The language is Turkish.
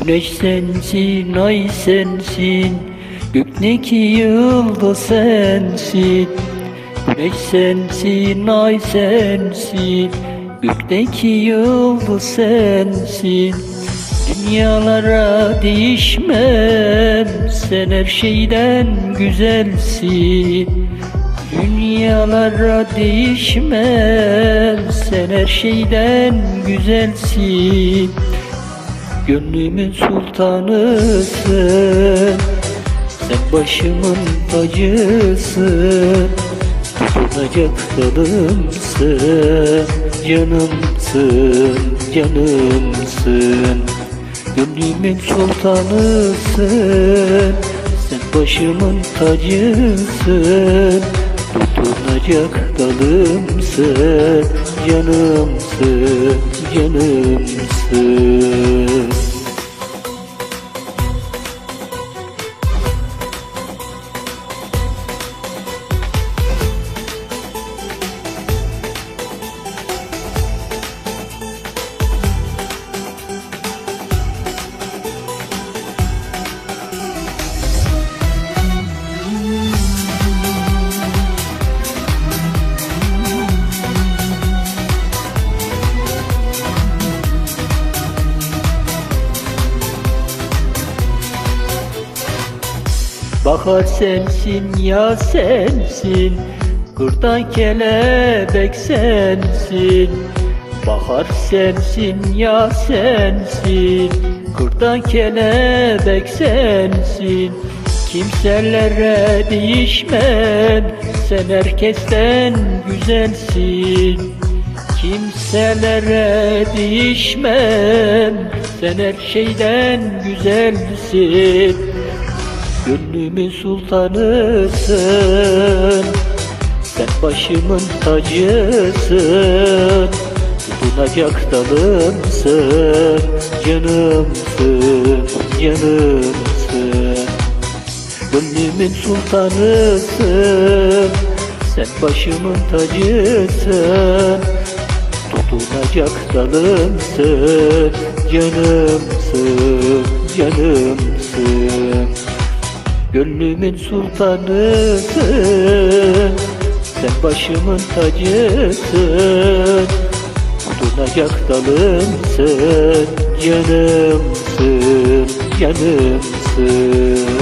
Güneş sensin, ay sensin. Gökteki yıldız sensin. Güneş sensin, ay sensin. Gökteki yıldız sensin. Dünyalara değişmem Sen her şeyden güzelsin. Dünyalara değişmem Sen her şeyden güzelsin Gönlümün sultanısın Sen başımın tacısın Tutunacak dalımsın Canımsın, canımsın. Gönlümün sultanısın Sen başımın tacısın Tutunacak dalımsın Canımsın, canımsın Bahar sensin ya sensin Kurda kelebek sensin. Bahar sensin ya sensin Kurda kelebek sensin. Kimselere değişmem Sen herkesten güzelsin. Kimselere değişmem Sen her şeyden güzelsin Gönlümün sultanısın Sen başımın tacısın Tutunacak dalımsın Canımsın, canımsın Gönlümün sultanısın Sen başımın tacısın Tutunacak dalımsın Canımsın, canımsın Gönlümün sultanısın Sen başımın tacısın Tutunacak dalımsın Canımsın, canımsın